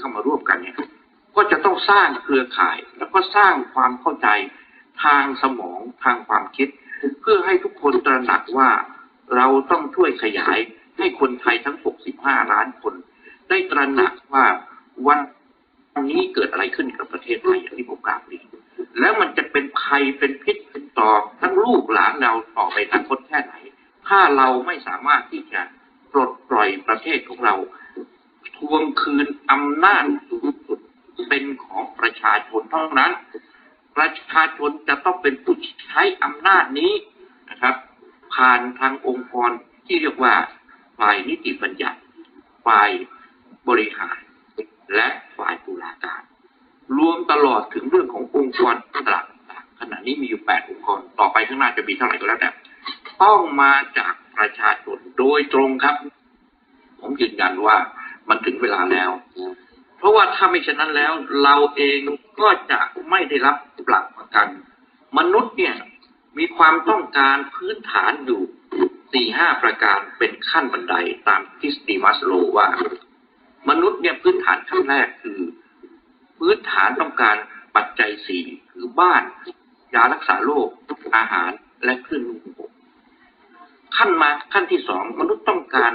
เข้ามาร่วมกันเนี่ยก็จะต้องสร้างเครือข่าย แล้วก็สร้างความเข้าใจทางสมองทางความคิด เพื่อให้ทุกคนตระหนักว่าเราต้องช่วยขยายให้คนไทยทั้ง 65 ล้านคน ได้ตระหนักว่าวันนี้เกิดอะไรขึ้นกับประเทศไทยอย่างที่ผมกล่าวนี้แล้วมันจะเป็นภัยเป็นพิษเป็นต่อทั้งลูกหลานเราต่อไปอนาคตแค่ไหน ถ้าเราไม่สามารถที่จะปลดปล่อยประเทศของเรา ทวงคืนอำนาจสูงสุดเป็นของประชาชนเท่านั้น ประชาชนจะต้องเป็นผู้ใช้อำนาจนี้นะครับ ผ่านทางองค์กรที่เรียกว่าฝ่ายนิติบัญญัติฝ่ายบริหาร และฝ่ายตุลาการ รวมตลอดถึงเรื่องขององค์กรต่างๆขณะนี้มีอยู่แปดองค์กร ต่อไปข้างหน้าจะมีเท่าไหร่ก็แล้วแต่ ต้องมาจากประชาชนโดยตรงครับ ผมยืนยันว่า มันถึงเวลาแล้ว เพราะว่าถ้าไม่เช่นนั้นแล้ว เราเองก็จะไม่ได้รับหลักประกัน มนุษย์เนี่ยมีความต้องการพื้นฐานอยู่สี่ห้าประการเป็นขั้นบันไดตามทฤษฎีมัสโลว์ว่า มนุษย์เนี่ยพื้นฐานขั้นแรกคือ พื้นฐานต้องการปัจจัยสี่คือบ้าน ยารักษาโรคอาหารและเครื่องนุ่งห่มขั้นมาขั้นที่สองมนุษย์ต้องการ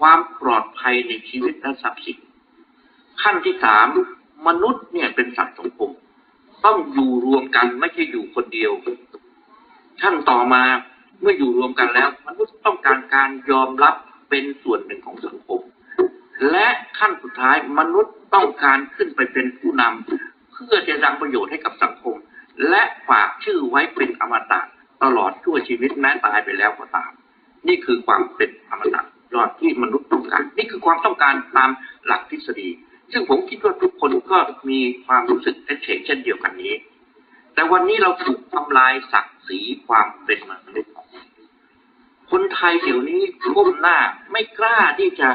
ความปลอดภัยในชีวิตและทรัพย์สินขั้นที่สามมนุษย์เนี่ยเป็นสัตว์สังคมต้องอยู่รวมกันไม่ใช่อยู่คนเดียวขั้นต่อมาเมื่ออยู่รวมกันแล้ว มนุษย์ต้องการการยอมรับเป็นส่วนหนึ่งของสังคม และขั้นสุดท้ายมนุษย์ต้องการขึ้นไปเป็นผู้นำเพื่อจะยังประโยชน์ให้กับสังคม และฝากชื่อไว้เป็นอมตะตลอดชั่วชีวิตแม้ตายไปแล้วก็ตาม นี่คือความเป็นอมตะ ยอดที่มนุษย์ต้องการ นี่คือความต้องการตามหลักทฤษฎี ซึ่งผมคิดว่าทุกคนก็มีความรู้สึกเช่นเช่นเดียวกันนี้ แต่วันนี้เราถูกทำลายศักดิ์ศรีความเป็นมนุษย์คนไทยเดี๋ยวนี้ก้มหน้าไม่กล้าที่จะ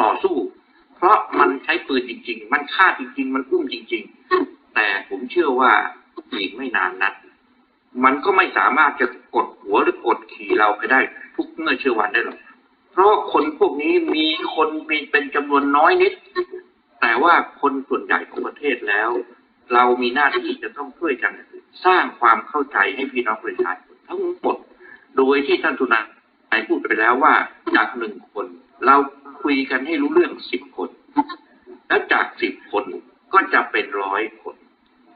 ต่อสู้ เพราะมันใช้ปืนจริง ๆ มันฆ่าจริง ๆ มันอุ้มจริง ๆ แต่ผมเชื่อว่าอีกไม่นานนัก มันก็ไม่สามารถจะกดหัวหรือกดขี่เราไปได้ทุกเมื่อเชื่อวันได้หรอก เพราะคนพวกนี้มีคนมีเป็นจำนวนน้อยนิด แต่ว่าคนส่วนใหญ่ของประเทศแล้ว เรามีหน้าที่จะต้องช่วยกัน สร้างความเข้าใจให้พี่น้องประชาชนทั้งหมด โดยที่ท่านทุนายพูดไปแล้วว่าจากหนึ่งคน เราคุยกันให้รู้เรื่องสิบคน แล้วจากสิบคนก็จะเป็นร้อยคน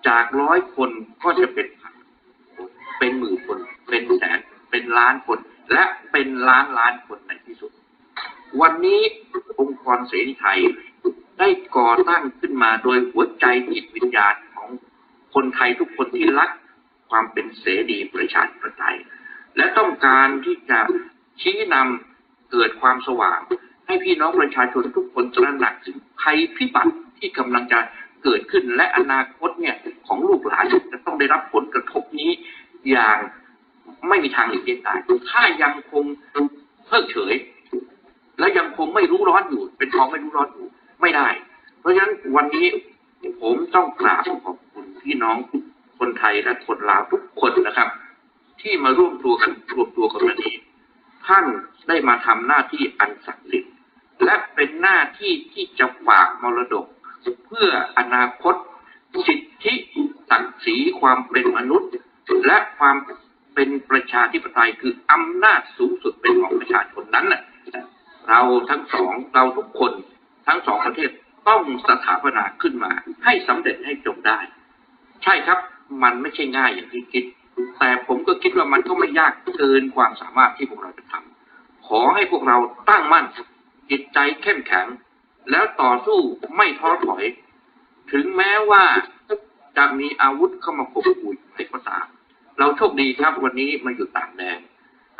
จากร้อยคนก็จะเป็น เป็นหมื่นคน เป็นแสน เป็นล้านคน และเป็นล้านล้านคนในที่สุด วันนี้องค์กรเสรีไทยได้ก่อตั้งขึ้นมาโดยหัวใจจิตวิญญาณของคนไทยทุกคนที่รักความเป็นเสรีประชาธิปไตย และต้องการที่จะชี้นำเกิดความสว่าง ให้พี่น้องประชาชนทุกคนตระหนักถึงภัยพิบัติที่กำลังจะเกิดขึ้นและอนาคตเนี่ยของลูกหลานจะต้องได้รับผลกระทบนี้ อย่างไม่มีทางหลีกเลี่ยงได้ถ้ายังคงเพิกเฉย และยังคงไม่รู้ร้อนอยู่ เป็นท้องไม่รู้ร้อนอยู่ ไม่ได้ เพราะฉะนั้นวันนี้ผมต้องกราบขอบคุณพี่น้องคนไทยและคนลาวทุกคนนะครับ ที่มาร่วมตัวกันรวมตัวกันวันนี้ ท่านได้มาทำหน้าที่อันศักดิ์สิทธิ์และเป็นหน้าที่ที่จะฝากมรดก เพื่ออนาคตสิทธิศักดิ์ศรีความเป็นมนุษย์ และความเป็นประชาธิปไตยคืออำนาจสูงสุดเป็นของประชาชนนั้นน่ะเราทั้งสองเราทุกคนทั้งสองประเทศต้องสถาปนาขึ้นมา ให้สำเร็จให้จบได้ ใช่ครับมันไม่ใช่ง่ายอย่างที่คิด แต่ผมก็คิดว่ามันก็ไม่ยากเกินความสามารถที่พวกเราจะทำขอให้พวกเราตั้งมั่นจิตใจเข้มแข็ง แล้วต่อสู้ไม่ท้อถอย ถึงแม้ว่า จะมีอาวุธเข้ามาข่มขู่ในก็ตามเราโชคดีครับวันนี้มาอยู่ต่างแดน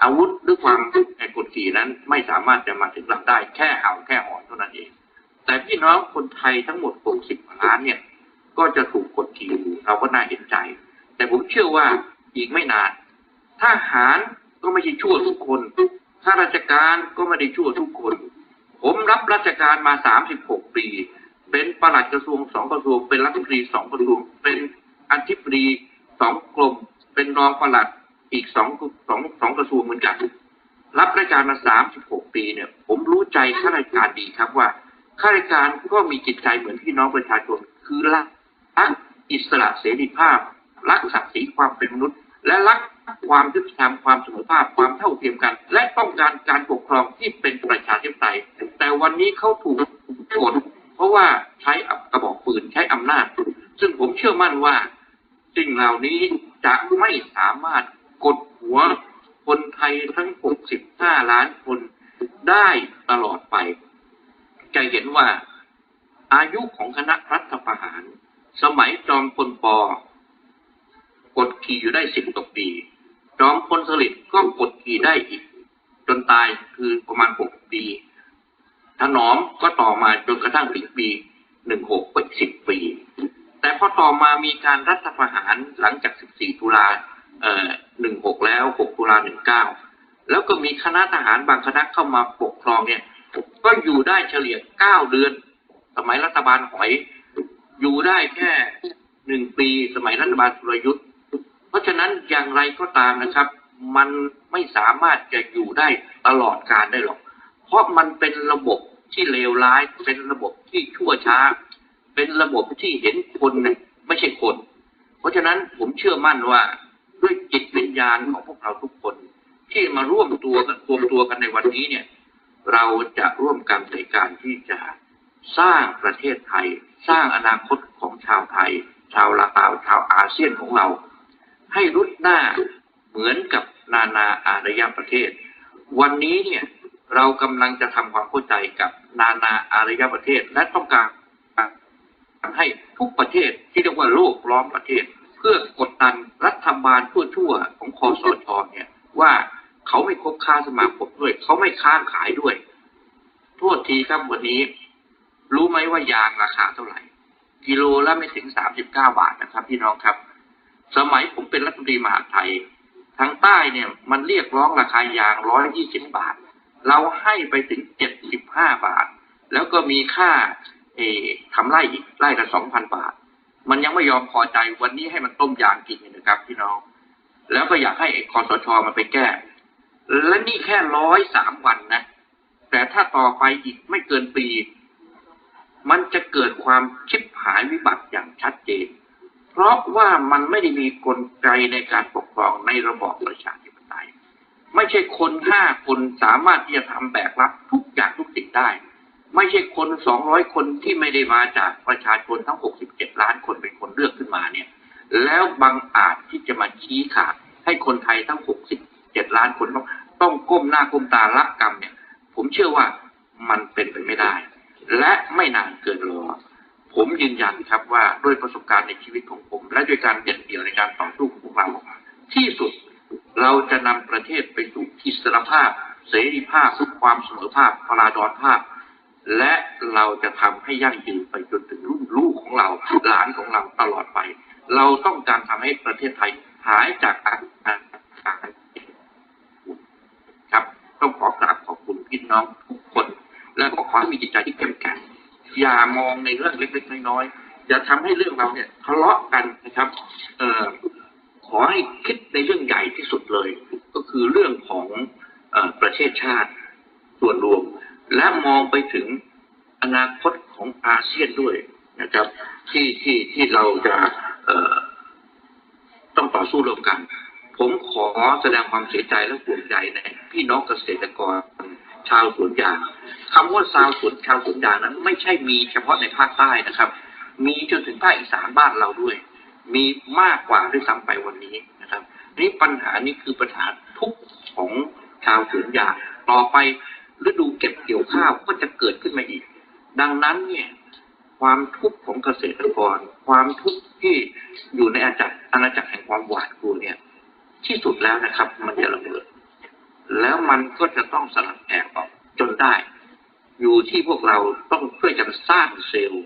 อาวุธด้วยความแกดขี่นั้นไม่สามารถจะมาถึงเราได้แค่เห่าแค่หอนเท่านั้นเอง แต่พี่น้องคนไทยทั้งหมด60ล้านเนี่ย ก็จะถูกกดขี่เราก็น่าเห็นใจ แต่ผมเชื่อว่าอีกไม่นานทหารก็ไม่ใช่ชั่วทุกคนข้าราชการก็ไม่ได้ชั่วทุกคน ผมรับราชการมา36ปี เป็นประหลัดกระทรวงสองกระทรวง เป็นรัฐมนตรีสองกระทรวง เป็นอธิบดีสองกรม เป็นรองประหลัดอีกสองสองสองกระทรวงเหมือนกัน รับราชการมา36ปีเนี่ย ผมรู้ใจข้าราชการดีครับว่าข้าราชการก็มีจิตใจเหมือนพี่น้องประชาชน คือรักอิสระเสรีภาพ รักศักดิ์ศรีความเป็นมนุษย์ และรักความยุติธรรมความเสมอภาคความเท่าเทียมกัน และต้องการการปกครองที่เป็นประชาธิปไตยแต่วันนี้เขาถูกกด เพราะว่าใช้กระบอกปืนใช้อำนาจ ซึ่งผมเชื่อมั่นว่าสิ่งเหล่านี้จะไม่สามารถกดหัวคนไทยทั้ง 65 ล้านคนได้ตลอดไป จะเห็นว่าอายุของคณะรัฐประหาร สมัยจอมพลปกดขี่อยู่ได้สิบกว่าปี จอมพลสฤษดิ์ก็กดขี่ได้อีก จนตายคือประมาณหกปี ถนอมก็ต่อมาจนกระทั่งถึงปีหนึ่งหกเป็นสิบปี แต่พอต่อมามีการรัฐประหารหลังจาก 14 ตุลาเอ่อ16 แล้ว 6 ตุลา 19 แล้วก็มีคณะทหารบางคณะเข้ามาปกครองเนี่ย ก็อยู่ได้เฉลี่ย 9 เดือน สมัยรัฐบาลหอย อยู่ได้แค่หนึ่งปีสมัยรัฐบาลสุรยุทธ์ เพราะฉะนั้นอย่างไรก็ตามนะครับ มันไม่สามารถจะอยู่ได้ตลอดการได้หรอก เพราะมันเป็นระบบ ที่เลวร้าย เป็นระบบที่ชั่วช้า เป็นระบบที่เห็นคนไม่ใช่คน เพราะฉะนั้นผมเชื่อมั่นว่าด้วยจิตวิญญาณของพวกเราทุกคน ที่มาร่วมตัวกันรวมตัวกันในวันนี้เนี่ย เราจะร่วมกันในการที่จะสร้างประเทศไทย สร้างอนาคตของชาวไทย ชาวลาวชาวอาเซียนของเรา ให้รุดหน้าเหมือนกับนานาอารยประเทศ วันนี้เนี่ย เรากำลังจะทำความเข้าใจกับนานาอารยประเทศ และต้องการให้ทุกประเทศที่เรียกว่าโลกล้อมประเทศ เพื่อกดดันรัฐบาลทั่วๆของคอสชเนี่ยว่าเขาไม่คบค้าสมาคมด้วย เขาไม่ค้าขายด้วย โทษทีครับวันนี้ รู้ไหมว่ายางราคาเท่าไหร่ กิโลละไม่ถึงสามสิบเก้าบาทนะครับ พี่น้องครับ สมัยผมเป็นรัฐมนตรีมหาไทยทางใต้เนี่ยมันเรียกร้องราคายางร้อยยี่สิบบาท เราให้ไปถึงเจ็ดสิบห้าบาท แล้วก็มีค่าเอทำไร่อีกไร่ละสองพันบาท มันยังไม่ยอมพอใจวันนี้ให้มันต้มยางกินนะครับพี่น้อง แล้วก็อยากให้คอสชมาไปแก้ และนี่แค่ร้อยสามวันนะ แต่ถ้าต่อไปอีกไม่เกินปี มันจะเกิดความชิบหายวิบัติอย่างชัดเจน เพราะว่ามันไม่ได้มีกลไกในการปกครองในระบอบประชาธิ ไม่ใช่คนห้าคนสามารถที่จะทำแบกรับทุกอย่างทุกสิ่งได้ ไม่ใช่คนสองร้อยคนที่ไม่ได้มาจากประชาชนทั้งหกสิบเจ็ดล้านคนเป็นคนเลือกขึ้นมาเนี่ย แล้วบังอาจที่จะมาชี้ขาดให้คนไทยทั้งหกสิบเจ็ดล้านคนต้องต้องก้มหน้าก้มตารับกรรมเนี่ย ผมเชื่อว่ามันเป็นไปไม่ได้ และไม่นานเกินรอผมยืนยันครับว่าด้วยประสบการณ์ในชีวิตของผม และด้วยการเด็ดเดี่ยวในการต่อสู้ของพวกเราที่สุด เราจะนำประเทศไปสู่อิสรภาพ เสรีภาพสุดความเสมอภาพพลาดอนภาพ และเราจะทำให้ยั่งยืนไปจนถึงรุ่นลูกของเราหลานของเราตลอดไป เราต้องการทำให้ประเทศไทยหายจากอาการครับ ต้องขอกราบขอบคุณพี่น้องทุกคน และก็ขอให้มีจิตใจที่เข้มแข็งอย่ามองในเรื่องเล็กๆน้อยๆอย่าทำให้เรื่องเราเนี่ยทะเลาะกันนะครับ เอ่อ ขอให้คิดในเรื่องใหญ่ที่สุดเลย ก็คือเรื่องของอประเทศชาติส่วนรวม และมองไปถึงอนาคตของอาเซียนด้วยนะครับ ที่ที่ที่เราจะต้องต่อสู้ร่วมกัน ผมขอแสดงความเสียใจและห่วงใยในพี่น้องเกษตรกรชาวสวนยางคำว่าชาวสวนชาวสวนยางนั้น ไม่ใช่มีเฉพาะในภาคใต้นะครับ มีจนถึงภาคอีสานบ้านเราด้วย มีมากกว่าด้วยซ้ำไปวันนี้นะครับนี่ปัญหานี้คือปัญหาทุกของชาวสวนยางต่อไปฤดูเก็บเกี่ยวข้าวก็จะเกิดขึ้นมาอีก ดังนั้นเนี่ยความทุกข์ของเกษตรกร ความทุกข์ที่อยู่ในอาณาจักรอาณาจักรแห่งความหวาดกลัวเนี่ย ที่สุดแล้วนะครับ มันจะระเบิดแล้วมันก็จะต้องสลัดแอกออกจนได้ อยู่ที่พวกเราต้องช่วยกันสร้างเซลล์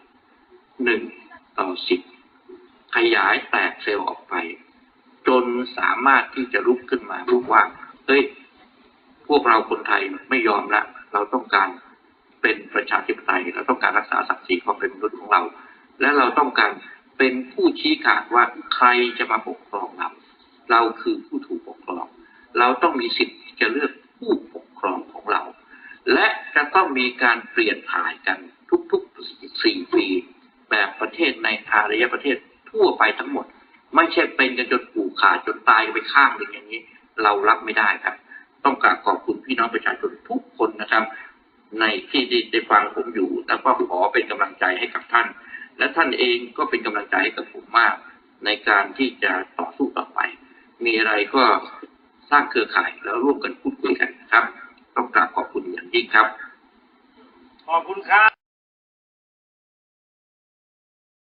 หนึ่งต่อสิบ ยายแตกเซลล์ออกไป จนสามารถที่จะลุกขึ้นมาลุกว่าเฮ้ยพวกเราคนไทยไม่ยอมละเราต้องการเป็นประชาธิปไตยเราต้องการรักษาศักดิ์ศรีความเป็นมนุษย์ของเรา และเราต้องการเป็นผู้ชี้ขาดว่าใครจะมาปกครองเราเราคือผู้ถูกปกครอง เราต้องมีสิทธิ์ที่จะเลือกผู้ปกครองของเรา และจะต้องมีการเปลี่ยนถ่ายกันทุกๆสี่ปีแบบประเทศในอารยประเทศ ทั่วไปทั้งหมด ไม่ใช่เป็นกันจนผูกขาดจนตายไปข้างหนึ่งอย่างนี้ เรารับไม่ได้ครับ ต้องกราบขอบคุณพี่น้องประชาชนทุกคนนะครับ ในที่ได้ได้ฟังผมอยู่แล้วก็ขอเป็นกำลังใจให้กับท่าน และท่านเองก็เป็นกำลังใจให้กับผมมาก ในการที่จะต่อสู้ต่อไป มีอะไรก็สร้างเครือข่ายแล้วร่วมกันพูดคุยกันนะครับ ต้องกราบขอบคุณอย่างยิ่งครับ ขอบคุณครับ